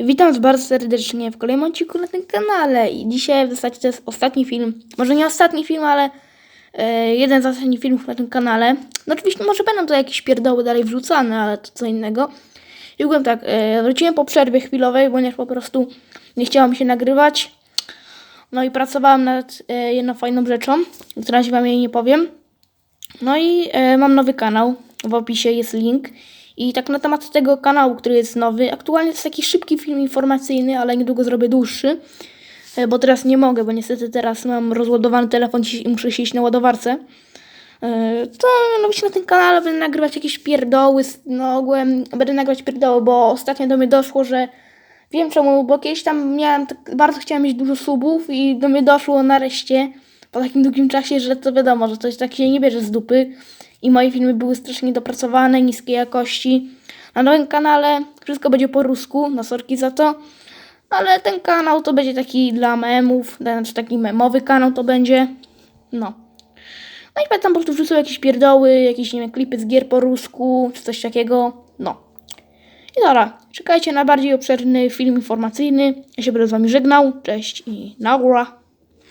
Witam was bardzo serdecznie w kolejnym odcinku na tym kanale i dzisiaj w zasadzie to jest ostatni film, może nie ostatni film, ale e, jeden z ostatnich filmów na tym kanale. No oczywiście może będą to jakieś pierdoły dalej wrzucane, ale to co innego. I byłem tak, e, wróciłem po przerwie chwilowej, ponieważ po prostu nie chciałam się nagrywać. No i pracowałam nad e, jedną fajną rzeczą, która się wam jej nie powiem. No i e, mam nowy kanał. W opisie jest link. I tak na temat tego kanału, który jest nowy. Aktualnie to jest taki szybki film informacyjny, ale niedługo zrobię dłuższy. E, bo teraz nie mogę, bo niestety teraz mam rozładowany telefon i muszę siedzieć na ładowarce. E, to mianowicie na tym kanale będę nagrywać jakieś pierdoły. No ogółem będę nagrywać pierdoły, bo ostatnio do mnie doszło, że wiem czemu, bo kiedyś tam miałem, tak, bardzo chciałem mieć dużo subów i do mnie doszło nareszcie po takim długim czasie, że to wiadomo, że coś tak się nie bierze z dupy i moje filmy były strasznie dopracowane, niskiej jakości. Na nowym kanale wszystko będzie po rusku, no sorki za to, ale ten kanał to będzie taki dla memów, znaczy taki memowy kanał to będzie, no. No i tam po prostu wrzucał jakieś pierdoły, jakieś, nie wiem, klipy z gier po rusku, czy coś takiego, no. I dobra, czekajcie na bardziej obszerny film informacyjny. Ja się będę z wami żegnał. Cześć i naura.